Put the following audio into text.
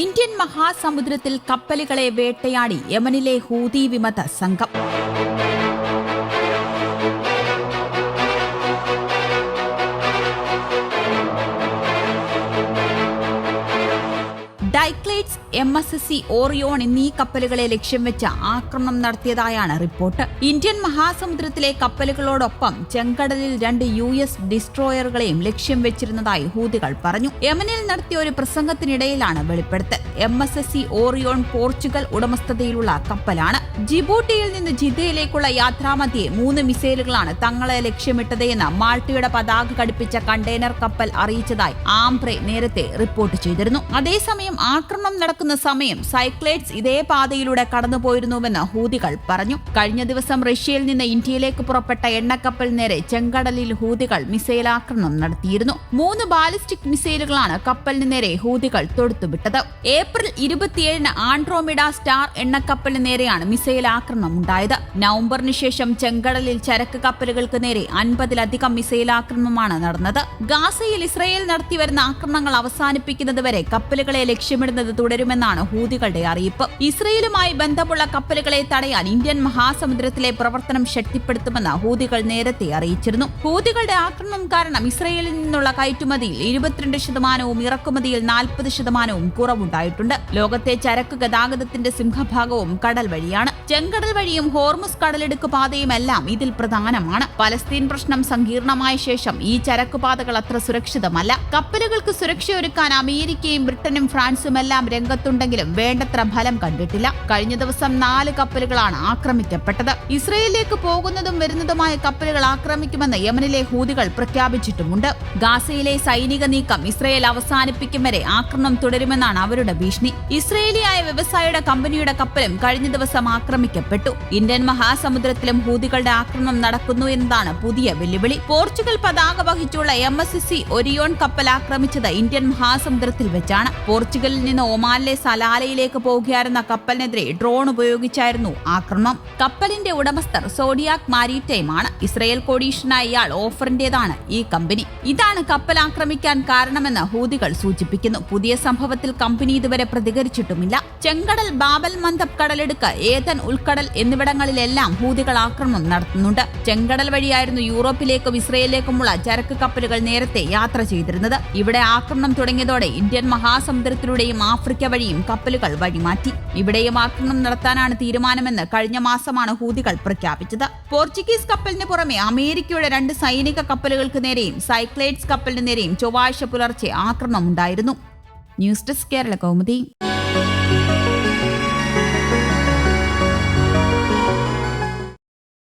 Indian മഹാസമുദ്രത്തിൽ കപ്പലുകളെ വേട്ടയാടി യമനിലെ Houthi വിമത സംഘം. ഡൈക്ലേറ്റ്സ് M S S C Orion എന്നീ കപ്പലുകളെ ലക്ഷ്യം വെച്ച് ആക്രമണം നടത്തിയതായാണ് റിപ്പോർട്ട്. ഇന്ത്യൻ മഹാസമുദ്രത്തിലെ കപ്പലുകളോടൊപ്പം ചെങ്കടലിൽ രണ്ട് യു എസ് ഡിസ്ട്രോയറുകളെയും ലക്ഷ്യം വെച്ചിരുന്നതായി ഹൂതികൾ പറഞ്ഞു. യമനിൽ നടത്തിയ ഒരു പ്രസംഗത്തിനിടയിലാണ് വെളിപ്പെടുത്തൽ. M S S C Orion Portugal ഉടമസ്ഥതയിലുള്ള കപ്പലാണ്. ജിബൂട്ടിയിൽ നിന്ന് ജിദ്ദയിലേക്കുള്ള യാത്രാമധ്യേ മൂന്ന് മിസൈലുകളാണ് തങ്ങളെ ലക്ഷ്യമിട്ടത് എന്ന് മാൾട്ടയുടെ പതാക ഘടിപ്പിച്ച കണ്ടെയ്നർ കപ്പൽ അറിയിച്ചതായി ആംബ്രെ നേരത്തെ റിപ്പോർട്ട് ചെയ്തിരുന്നു. അതേസമയം ആക്രമണം നടക്കുന്ന സമയം സൈക്ലേറ്റ്സ് ഇതേ പാതയിലൂടെ കടന്നുപോയിരുന്നുവെന്ന് ഹൂതികൾ പറഞ്ഞു. കഴിഞ്ഞ ദിവസം റഷ്യയിൽ നിന്ന് ഇന്ത്യയിലേക്ക് പുറപ്പെട്ട എണ്ണക്കപ്പൽ നേരെ ചെങ്കടലിൽ ഹൂതികൾ മിസൈൽ ആക്രമണം നടത്തിയിരുന്നു. മൂന്ന് ബാലിസ്റ്റിക് മിസൈലുകളാണ് കപ്പലിന് നേരെ ഹൂതികൾ തൊടുത്തുവിട്ടത്. ഏപ്രിൽ ഇരുപത്തിയേഴിന് ആൻഡ്രോമിഡ സ്റ്റാർ എണ്ണക്കപ്പലിന് നേരെയാണ് മിസൈൽ ആക്രമണം ഉണ്ടായത്. നവംബറിന് ശേഷം ചെങ്കടലിൽ ചരക്ക് കപ്പലുകൾക്ക് നേരെ അൻപതിലധികം മിസൈൽ ആക്രമണമാണ് നടന്നത്. ഗാസയിൽ ഇസ്രയേൽ നടത്തിവരുന്ന ആക്രമണങ്ങൾ അവസാനിപ്പിക്കുന്നതുവരെ കപ്പലുകളെ ലക്ഷ്യമിടുന്നത് തുടരുമെന്നാണ് ഹൂതികളുടെ അറിയിപ്പ്. ഇസ്രയേലുമായി ബന്ധമുള്ള കപ്പലുകളെ തടയാൻ ഇന്ത്യൻ മഹാസമുദ്രത്തിലെ പ്രവർത്തനം ശക്തിപ്പെടുത്തുമെന്ന് ഹൂതികൾ നേരത്തെ അറിയിച്ചിരുന്നു. ഹൂതികളുടെ ആക്രമണം കാരണം ഇസ്രയേലിൽ നിന്നുള്ള കയറ്റുമതിയിൽ ഇരുപത്തിരണ്ട് ശതമാനവും ഇറക്കുമതിയിൽ നാൽപ്പത് ശതമാനവും കുറവുണ്ടായിട്ടുണ്ട്. ലോകത്തെ ചരക്ക് ഗതാഗതത്തിന്റെ സിംഹഭാഗവും കടൽ വഴിയാണ്. ചെങ്കടൽ വഴിയും ഹോർമുസ് കടലെടുക്ക് പാതയുമെല്ലാം ഇതിൽ പ്രധാനമാണ്. പലസ്തീൻ പ്രശ്നം സങ്കീർണമായ ശേഷം ഈ ചരക്കുപാതകൾ അത്ര സുരക്ഷിതമല്ല. കപ്പലുകൾക്ക് സുരക്ഷയൊരുക്കാൻ അമേരിക്കയും ബ്രിട്ടനും ഫ്രാൻസും എല്ലാം രംഗത്തുണ്ടെങ്കിലും വേണ്ടത്ര ഫലം കണ്ടിട്ടില്ല. കഴിഞ്ഞ ദിവസം നാല് കപ്പലുകളാണ് ആക്രമിക്കപ്പെട്ടത്. ഇസ്രയേലിലേക്ക് പോകുന്നതും വരുന്നതുമായ കപ്പലുകൾ ആക്രമിക്കുമെന്ന് യമനിലെ ഹൂതികൾ പ്രഖ്യാപിച്ചിട്ടുമുണ്ട്. ഗാസയിലെ സൈനിക നീക്കം ഇസ്രയേൽ അവസാനിപ്പിക്കും വരെ ആക്രമണം തുടരുമെന്നാണ് അവരുടെ ഭീഷണി. ഇസ്രയേലിയായ വ്യവസായിയുടെ കമ്പനിയുടെ കപ്പലും കഴിഞ്ഞ ദിവസം ആക്രമിക്കപ്പെട്ടു. ഇന്ത്യൻ മഹാസമുദ്രത്തിലും ഹൂതികളുടെ ആക്രമണം നടക്കുന്നു എന്നതാണ് പുതിയ വെല്ലുവിളി. പോർച്ചുഗൽ പതാക വഹിച്ചുള്ള എം എസ് സി ഒരിയോൺ കപ്പൽ ആക്രമിച്ചത് ഇന്ത്യൻ മഹാസമുദ്രത്തിൽ വെച്ചാണ്. പോർച്ചുഗലിൽ നിന്ന് ഒമാനിലെ സലാലയിലേക്ക് പോകുകയായിരുന്ന കപ്പലിനെതിരെ ഡ്രോൺ ഉപയോഗിച്ചായിരുന്നു ആക്രമണം. കപ്പലിന്റെ ഉടമസ്ഥർ സോഡിയാക് മാരിടൈം ആണ് ഇസ്രയേൽ കോടീഷനായ ഇയാൾ ഓഫറിന്റേതാണ് ഈ കമ്പനി. ഇതാണ് കപ്പൽ ആക്രമിക്കാൻ കാരണമെന്ന് ഹൂതികൾ സൂചിപ്പിക്കുന്നു. പുതിയ സംഭവത്തിൽ കമ്പനി ഇതുവരെ പ്രതികരിച്ചിട്ടുമില്ല. ചെങ്കടൽ ബാബൽ മന്ദബ് കടലെടുക്ക് ഏതൻ ഉൾക്കടൽ എന്നിവിടങ്ങളിലെല്ലാം ഹൂതികൾ ആക്രമണം നടത്തുന്നുണ്ട്. ചെങ്കടൽ വഴിയായിരുന്നു യൂറോപ്പിലേക്കും ഇസ്രയേലിലേക്കുമുള്ള ചരക്ക് കപ്പലുകൾ നേരത്തെ യാത്ര ചെയ്തിരുന്നത്. ഇവിടെ ആക്രമണം തുടങ്ങിയതോടെ ഇന്ത്യൻ മഹാസമുദ്രത്തിലൂടെയും ആഫ്രിക്ക വഴിയും കപ്പലുകൾ വഴിമാറ്റി. ഇവിടെയും ആക്രമണം നടത്താനാണ് തീരുമാനമെന്ന് കഴിഞ്ഞ മാസമാണ് ഹൂതികൾ പ്രഖ്യാപിച്ചത്. പോർച്ചുഗീസ് കപ്പലിന് പുറമെ അമേരിക്കയുടെ രണ്ട് സൈനിക കപ്പലുകൾക്ക് നേരെയും സൈക്ലേറ്റ്സ് കപ്പലിന് നേരെയും ചൊവ്വാഴ്ച പുലർച്ചെ ആക്രമണം ഉണ്ടായിരുന്നു ന്യൂസ് ഡെസ്ക് കേരള കൗമുദി.